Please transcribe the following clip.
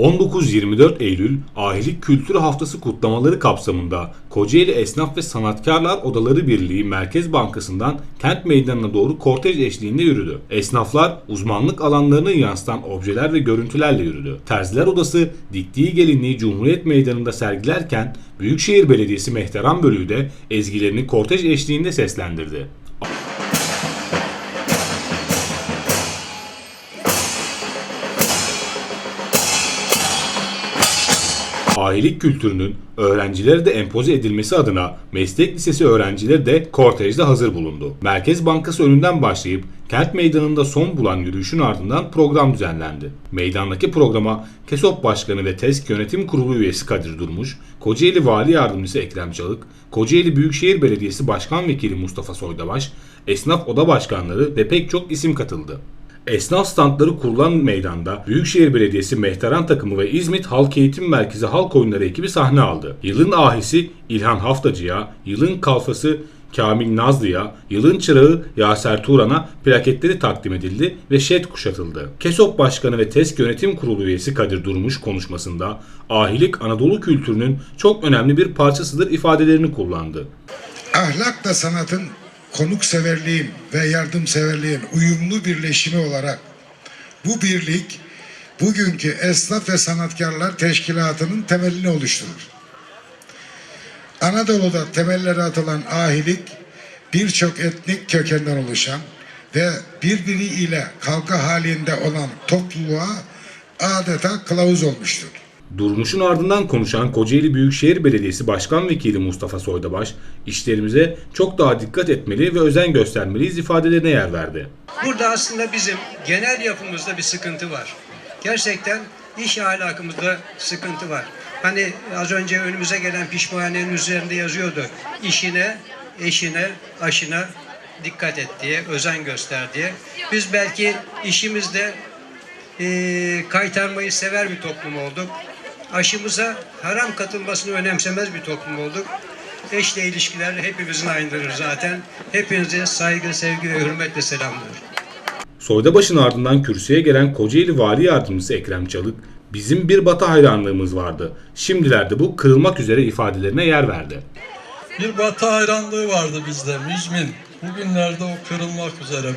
19-24 Eylül Ahilik Kültürü Haftası kutlamaları kapsamında Kocaeli Esnaf ve Sanatkarlar Odaları Birliği Merkez Bankası'ndan kent meydanına doğru kortej eşliğinde yürüdü. Esnaflar uzmanlık alanlarını yansıtan objeler ve görüntülerle yürüdü. Terziler Odası diktiği gelinliği Cumhuriyet Meydanı'nda sergilerken Büyükşehir Belediyesi Mehteran Bölüğü de ezgilerini kortej eşliğinde seslendirdi. Ahilik kültürünün öğrencilere de empoze edilmesi adına meslek lisesi öğrencileri de kortejde hazır bulundu. Merkez Bankası önünden başlayıp kent meydanında son bulan yürüyüşün ardından program düzenlendi. Meydandaki programa KESOP Başkanı ve TESK Yönetim Kurulu üyesi Kadir Durmuş, Kocaeli Vali Yardımcısı Ekrem Çalık, Kocaeli Büyükşehir Belediyesi Başkan Vekili Mustafa Soydabaş, esnaf oda başkanları ve pek çok isim katıldı. Esnaf standları kurulan meydanda Büyükşehir Belediyesi Mehteran takımı ve İzmit Halk Eğitim Merkezi Halk Oyunları ekibi sahne aldı. Yılın ahisi İlhan Haftacı'ya, yılın kalfası Kamil Nazlı'ya, yılın çırağı Yaser Turan'a plaketleri takdim edildi ve şet kuşatıldı. KESOP Başkanı ve TESK Yönetim Kurulu üyesi Kadir Durmuş konuşmasında ahilik Anadolu kültürünün çok önemli bir parçasıdır ifadelerini kullandı. ahlakla sanatın konukseverliğin ve yardımseverliğin uyumlu birleşimi olarak bu birlik bugünkü esnaf ve sanatkarlar teşkilatının temelini oluşturur. Anadolu'da temelleri atılan ahilik birçok etnik kökenden oluşan ve birbiriyle kavga halinde olan topluluğa adeta kılavuz olmuştur. Durmuş'un ardından konuşan Kocaeli Büyükşehir Belediyesi Başkan Vekili Mustafa Soydabaş, işlerimize çok daha dikkat etmeli ve özen göstermeliyiz ifadelerine yer verdi. Burada aslında bizim genel yapımızda bir sıkıntı var. Gerçekten iş ahlakımızda sıkıntı var. Hani az önce önümüze gelen pişmanenin üzerinde yazıyordu. İşine, eşine, aşına dikkat et diye, özen göster diye. Biz belki işimizde eee, kaytarmayı sever bir toplum olduk. Aşımıza haram katılmasını önemsemez bir toplum olduk. Eşle ilişkiler hepimizin aynıdır zaten. Hepinize saygı, sevgi ve hürmetle selamlıyorum. Soydabaş'ın ardından kürsüye gelen Kocaeli Vali Yardımcısı Ekrem Çalık, bizim bir batı hayranlığımız vardı. Şimdilerde bu kırılmak üzere ifadelerine yer verdi. Bir batı hayranlığı vardı bizde müzmin. Bugünlerde o kırılmak üzere.